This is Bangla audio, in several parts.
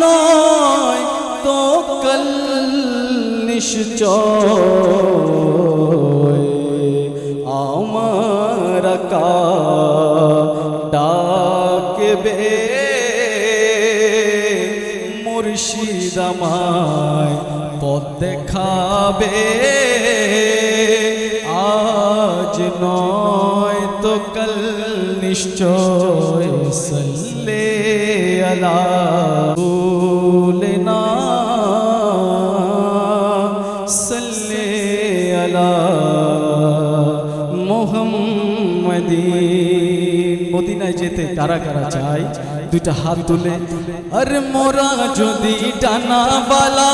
নয় তো কল নিশ্চয় আমার ডাকবে মুর্শিদ পদ পথ দেখাবে আজ নয় তো কাল নিশ্চয় সল্লে আলা না সল্লে আলা মোহাম্মদিন মদিনায় যেতে কারা কারা চাই দুইটা হাত তুলে। আরে মোরা যদি টানা বালা।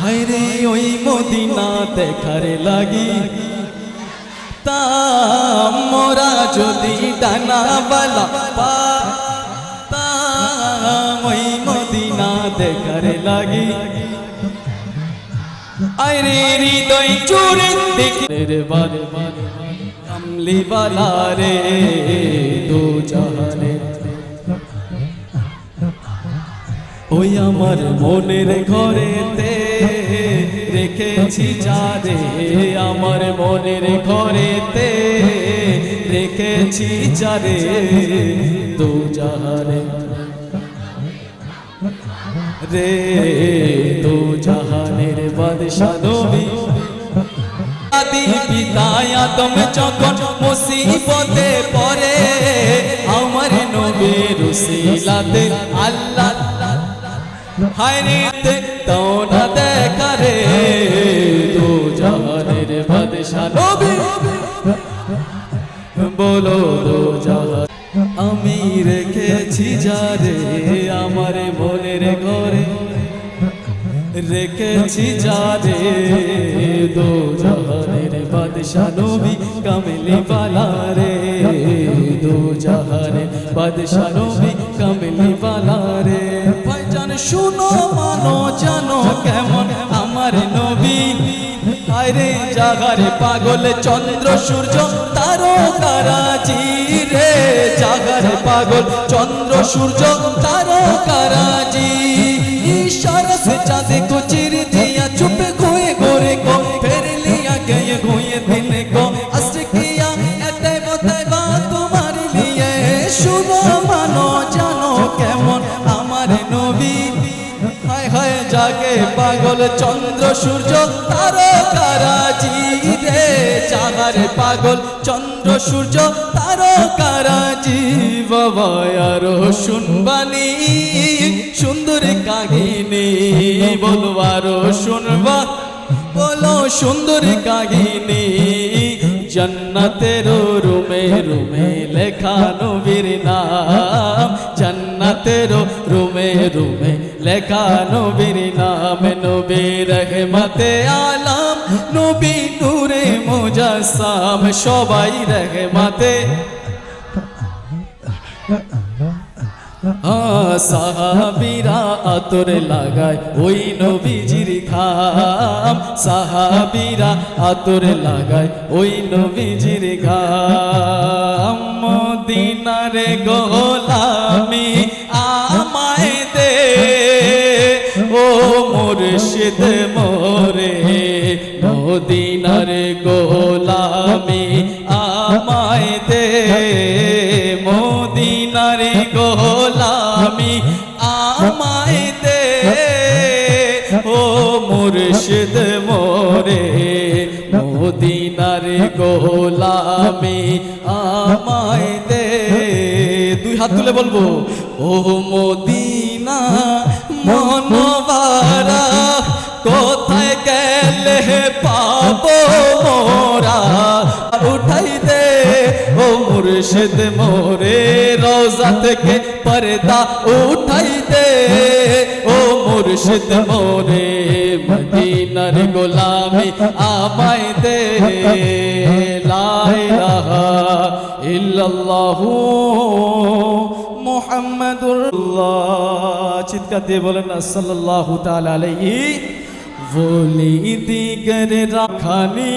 হায় রে ওই মদিনা দেখারে লাগি। তা মোরা যদি ডানা বালা পা তা ওই মদিনা দেখারে লাগি। আরে হৃদয় চুরে দেখে রে বাদ কামলি বালা রে, দো জাহানে। ওই আমার মনের ঘরেতে রেখেছি যারে আমার মনের ঘরেতে। রেখেছি যারে দু জাহারে রে দু জাহানের বাদশা নবী। আদি পিতায় আদম যখন মুসিবতে পড়ে, আমার নবীর উসিলাতে আল্লাহ হায়রে তোনা দেখারে বলো আমি রেখেছি যারে, আমার মনের ঘরে। রেখেছি যারে দো জাহানের বাদশা নবী কামলি বালা রে দো জাহানের বাদশা নবী কামলি বালা রে ভাইজান, শুনো, মানো, জানো কেমন আমার নবী। হায় রে জাগারে পাগল চন্দ্র সূর্য, তারকারাজি রে। জাগারে পাগল চন্দ্র সূর্য, তারকারাজি। সে চাঁদে কো দিয়া চুপ গোয়ে গোরে কো ফের লিয়া গয়ে গোয়ে দিন কো তোমার লিয়ে শুভ মানো, জানো কেমন আমার নবী। হায় হায় জাগে পাগল চন্দ্র সূর্য। পাগল, চন্দ্র, সূর্য তারকারাজি বাবা, আরও শুনবানি। সুন্দর কাহিনী বলো, আরও শুনবা। বলো, সুন্দর কাহিনী, জন্নতের রুমে রুমে লেখা নবীর নাম। জন্নতের রুমে রুমে লেখা নবীর নাম। নবী রহমতে আলাম, নবী মুজাসসাম সবাই রহমতে। সাহাবিরা আতর লাগায় ওই নবীজির খাম সাহাবিরা আতর লাগায় ওই নবীজির ঘাম। মদিনারে গোলামি আমায় দে। ও মুর্শিদ মোরে, মদিনারে গোলামি আমায় দে মদিনারে গোলামি আমায় দে ও মুর্শিদ মোরে মদিনারে গোলামি আমায় দে। দুই হাত তুলে বলব, ও মদিনা মুর্শিদ মোরে রোজা থেকে পর্দা উঠাই দে। ও মুর্শিদ মোরে, মদিনার গোলামি আমায় দে। লা ইলাহা ইল্লাল্লাহু মুহাম্মাদুর চিৎকার দিয়ে বলেন, সাল্লাল্লাহু তাআলা আলাইহি বলি দিগর রাখানি।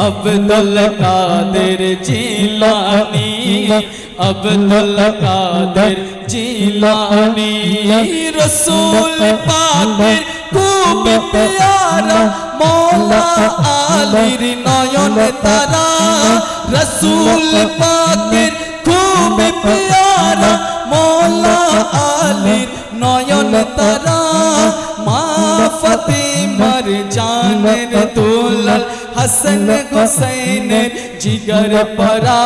عبدل قادر جیلانی عبدل قادر جیلانی رسول پاکر خوب پیارا مولا آلیر نایون تارا رسول پاکر خوب پیارا مولا آلی نایون تارا ماں فتی مر جانر হাসন হুসैনের জিগর পরা,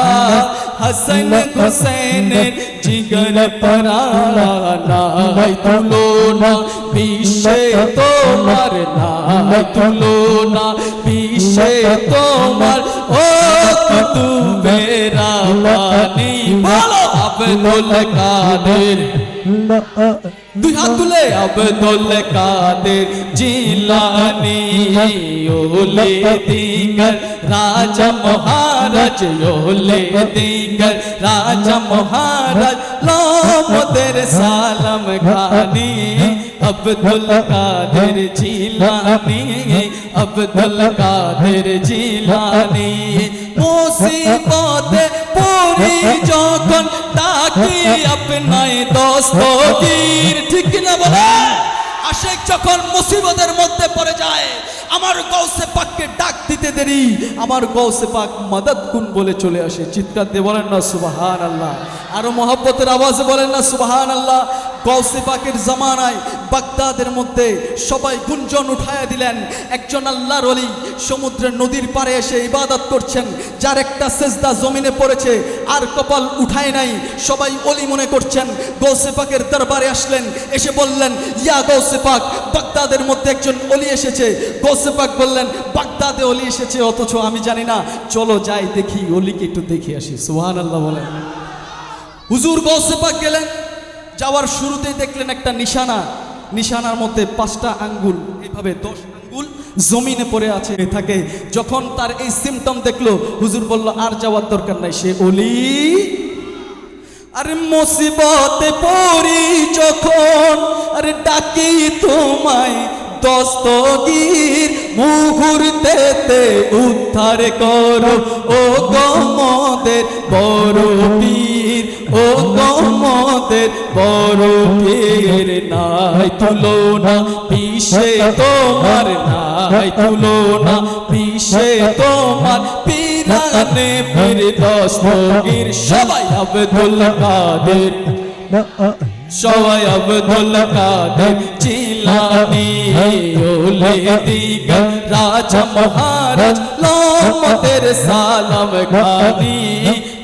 হাসন হুসैনের জিগর পরা, নাই তুলনা বিশ্বে তোমার, নাই তুলনা বিশ্বে তোমার। ও তু বেরা পানি বলো আব্দুল কাদের দুই হাত তুলে আব্দুল কাদের জিলানি ওলে দিগর রাজা মহারাজ ওলে দিগর রাজা মহারাজ লোমদের সালাম খানি আব্দুল কাদের জিলানি আব্দুল কাদের জিলানি মুসিবতে পড়ি যখন ডাকি আপনায় দস্তগীর ঠিক কিনা বলে? আশেক যখন মুসিবতের মধ্যে পড়ে যায়, আমার গৌসে পাককে ডাক দিতে দেরি, আমার গৌসে পাক মদত কুন বলে চলে আসে। চিৎকার দিয়ে বলেন না সুবাহান আল্লাহ আরও মহব্বতের আওয়াজে বলেন না সুবাহান আল্লাহ গৌসে পাকের জামানায় বাগদাদের মধ্যে সবাই গুঞ্জন উঠায়া দিলেন। একজন আল্লাহর অলি সমুদ্রের নদীর পাড়ে এসে ইবাদত করছেন, যার একটা সেজদা জমিনে পড়েছে, আর কপাল উঠায় নাই। সবাই অলি মনে করছেন গৌসে পাকের দরবারে আসলেন, এসে বললেন, ইয়া গৌসে পাক, বাগদাদের মধ্যে একজন অলি এসেছে। গৌসে পাক বললেন, বাগদাদে অলি এসেছে, অথচ আমি জানি না। চলো যাই দেখি অলিকে একটু দেখে আসি। সুহান আল্লাহ বলেন। হুজুর গৌসে পাক গেলেন। যাওয়ার শুরুতেই দেখলেন একটা নিশানা। নিশানার মধ্যে পাঁচটা আঙ্গুল এইভাবে দশ আঙ্গুল জমিনে পড়ে আছে থাকে। যখন তার এই সিমটম দেখল, হুজুর বলল, আর যাওয়ার দরকার নাই। সে অলি, আরে মুসিবতে পড়ি যখন, আরে ডাকি তোমায় দস্তগীর মুহূর্তেতে উদ্ধার করো। ও গমদের বড় পীর ও গমদের বড় পীর নাই তুলো না পিসে তোমার নাই তুলো না পিসে তোমার পীরানে পীর দস্তগীর সবাই আব্দুল কাদের। সবাই আব্দুল কাদের জিলানি ওলে দিগর রাজা মহারাজ লোমতের সালাম খানি।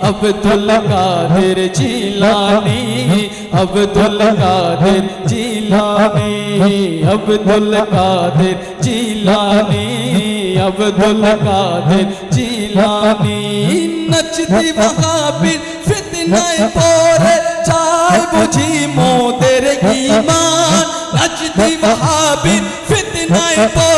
আব্দুল কাদের জিলানি, আব্দুল কাদের জিলানি, আব্দুল কাদের জিলানি, আব্দুল কাদের জিলানি। নচদি মহাবীর ফিতনায় পড়ে, চাই বুঝি মোদের ঈমান নচদি মহাবীর ফিতনায় পড়ে